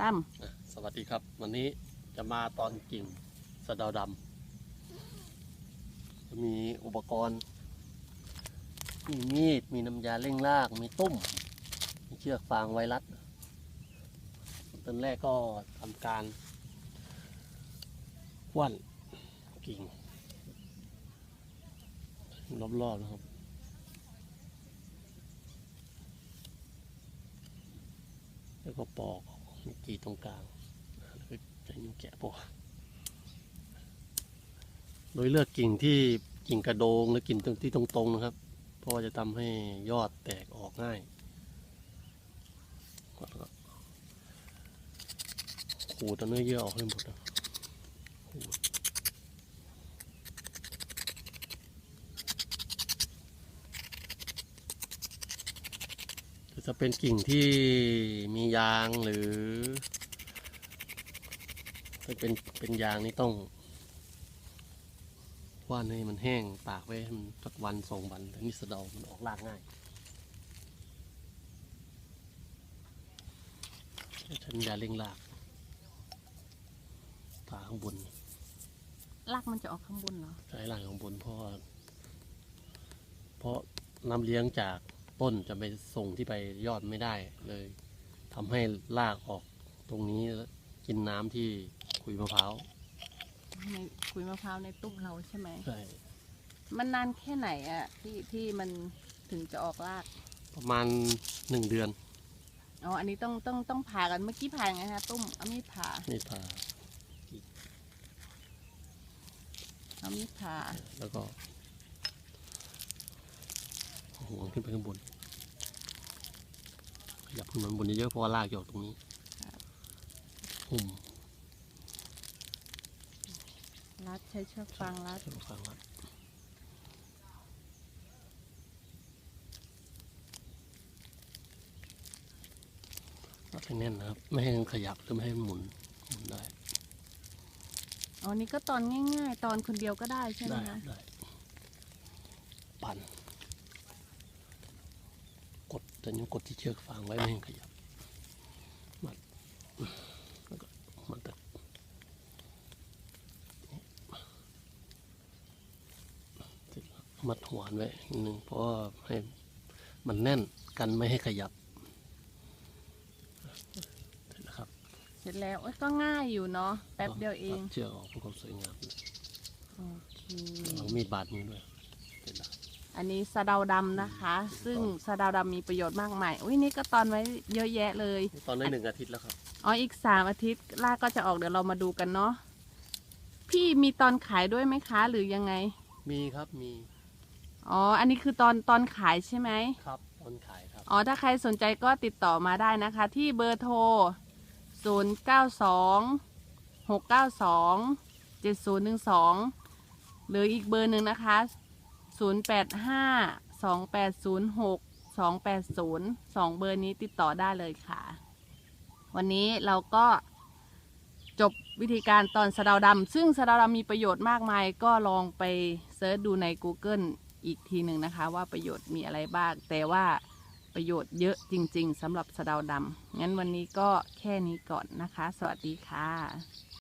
ตั้มสวัสดีครับ วันนี้จะมาตอนกิ่งสะดาดำจะมีอุปกรณ์ มีมีด มีน้ำยาเร่งราก มีตุ้ม มีเชือกฟางไวรัสตอนแรกก็ทำการว่านกิ่ง รอบๆนะครับแล้วก็ปอก มีกรีดตรงกลางแล้วก็ใช้นิ้วแกะปอกโดยเลือกกิ่งที่กิ่งกระโดงหรือกิ่งตรงที่ตรงๆนะครับ เพราะว่าจะทำให้ยอดแตกออกง่ายแล้วก็ขูดเอาเนื้อเยื่อออกให้หมดนะขูดแต่ จะเป็นกิ่งที่มียางหรือถ้าเป็นเป็นยางนี่ต้องว่านให้มันแห้งตากไว้ให้มันสักวันสองวันถึงนี้สะเดามันออกรากง่ายใช้น้ำยาเร่งรากทาข้างบนรากมันจะออกข้างบนเหรอใช้รากข้างบนเพราะว่าเพราะน้ำเลี้ยงจาก ต้นจะไปส่งที่ไปยอดไม่ได้เลยทำให้รากออกตรงนี้แล้วกินน้ำที่ขุยมะพร้าวในขุยมะพร้าวในตุ้มเราใช่ไหมใช่มันนานแค่ไหนอะที่ที่มันถึงจะออกราก ประมาณหนึ่งเดือนอ๋ออันนี้ต้องต้องต้องผ่ากันเมื่อกี้ผ่าไงคะตุ้มเอามีดผ่านี่ผ่าเอามีดผ่าแล้วก็เอาหัวขึ้นไปข้างบน ขยับขึ้นมาข้างบนเยอะๆเพราะว่ารากอยู่ตรงนี้ครับหุ่มรัดใช้เชือกฟางรัดเชือกฟางรัดรัดให้แน่นนะครับ ไม่ให้มันขยับหรือไม่ให้มันหมุนหมุนได้อ๋อนี่ก็ตอนง่าย ๆ ตอนคนเดียวก็ได้ใช่ไหมได้คคะรับได้ปั่นกด แต่ยังกดที่เชือกฟางไว้ไม่ให้ขยับมัดแล้วก็มัดตะเสร็จแล้วมัดหัวไว้นิดนึงเพราะว่าให้มันแน่นกันไม่ให้ขยับเสร็จแล้วครับเสร็จแล้วเอ้ยก็ง่ายอยู่เนาะแป๊บเดียวเองตัดเชือกออกเพื่อความสวยงามโอเคเอามีดบาดมือด้วยเสร็จแล้ว อันนี้สะเดาดำนะคะ ซึ่งสะเดาดำมีประโยชน์มากมายอุ้ยนี่ก็ตอนไว้เยอะแยะเลย ตอนได้หนึ่งอาทิตย์แล้วครับ อ๋ออีกสามอาทิตย์ลากก็จะออกเดี๋ยวเรามาดูกันเนาะพี่มีตอนขายด้วยไหมคะ หรือยังไง มีครับมี อ๋อ อันนี้คือตอนตอนขายใช่ไหมครับ ตอนขายครับ อ๋อ ถ้าใครสนใจก็ติดต่อมาได้นะคะ ที่เบอร์โทร 0 9 2 6 9 2 7 0 1 2 หรืออีกเบอร์หนึ่งนะคะ 0 8 5 2 8 0 6 2 8 0 2เบอร์นี้ติดต่อได้เลยค่ะ วันนี้เราก็จบวิธีการตอนสะดาดำซึ่งสะดาดำมีประโยชน์มากมาย ก็ลองไปเซิร์ชดูใน Google อีกทีหนึ่งนะคะ ว่าประโยชน์มีอะไรบ้าง แต่ว่าประโยชน์เยอะจริง ๆสำหรับสะดาดำงั้นวันนี้ก็แค่นี้ก่อนนะคะ สวัสดีค่ะ